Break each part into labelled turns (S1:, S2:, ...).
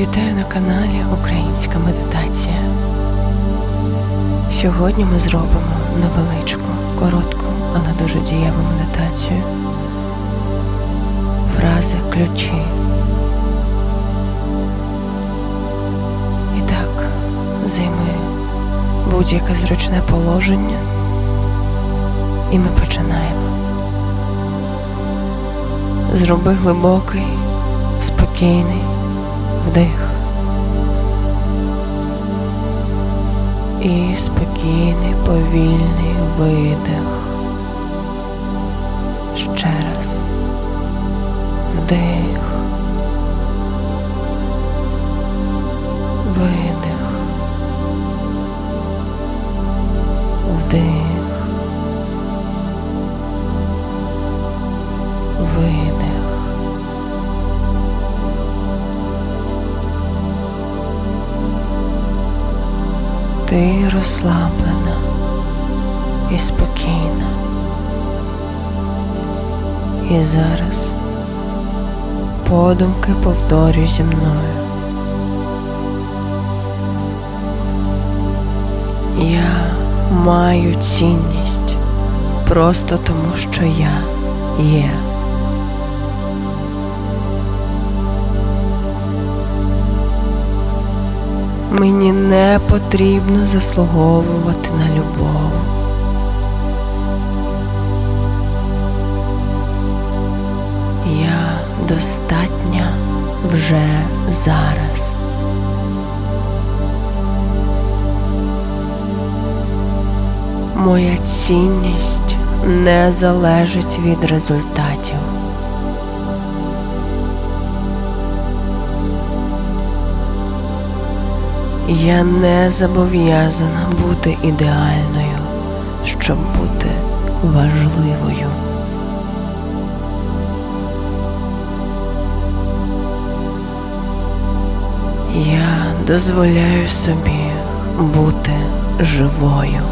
S1: Вітаю на каналі Українська медитація. Сьогодні ми зробимо невеличку, коротку, але дуже дієву медитацію. Фрази ключі. І так, займи будь-яке зручне положення, і ми починаємо. Зроби глибокий, спокійний вдих. І спокійний повільний видих. Ще раз. Вдих, Ти розслаблена і спокійна. І зараз подумки повторюй зі мною. Я маю цінність просто тому, що я є. Мені не потрібно заслуговувати на любов. Я достатня вже зараз. Моя цінність не залежить від результатів. Я не зобов'язана бути ідеальною, щоб бути важливою. Я дозволяю собі бути живою.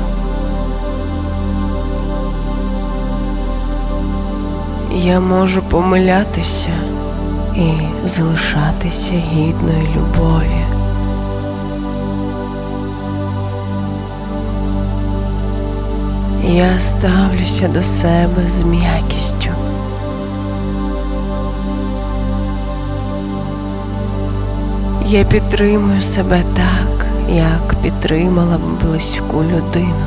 S1: Я можу помилятися і залишатися гідною любові. Я ставлюся до себе з м'якістю. Я підтримую себе так, як підтримала б близьку людину.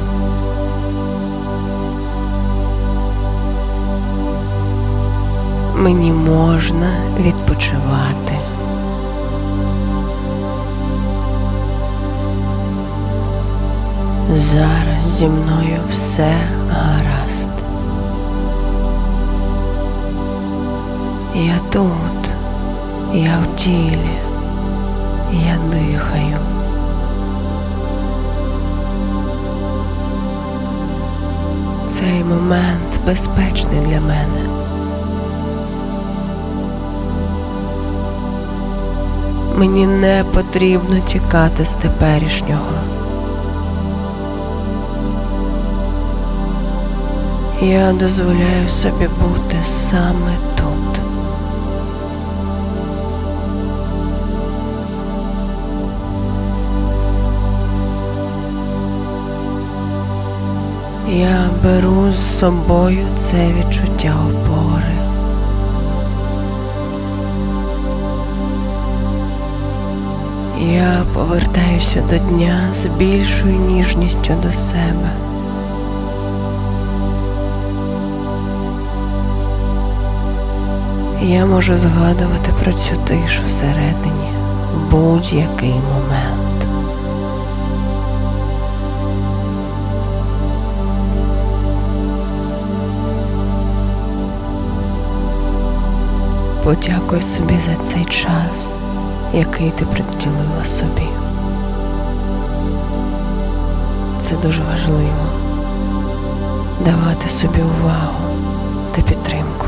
S1: Мені можна відпочивати. Зараз зі мною все гаразд. Я тут, я в тілі, я дихаю. Цей момент безпечний для мене. Мені не потрібно тікати з теперішнього. Я дозволяю собі бути саме тут. Я беру з собою це відчуття опори. Я повертаюся до дня з більшою ніжністю до себе. Я можу згадувати про цю тишу всередині в будь-який момент. Подякуй собі за цей час, який ти приділила собі. Це дуже важливо давати собі увагу та підтримку.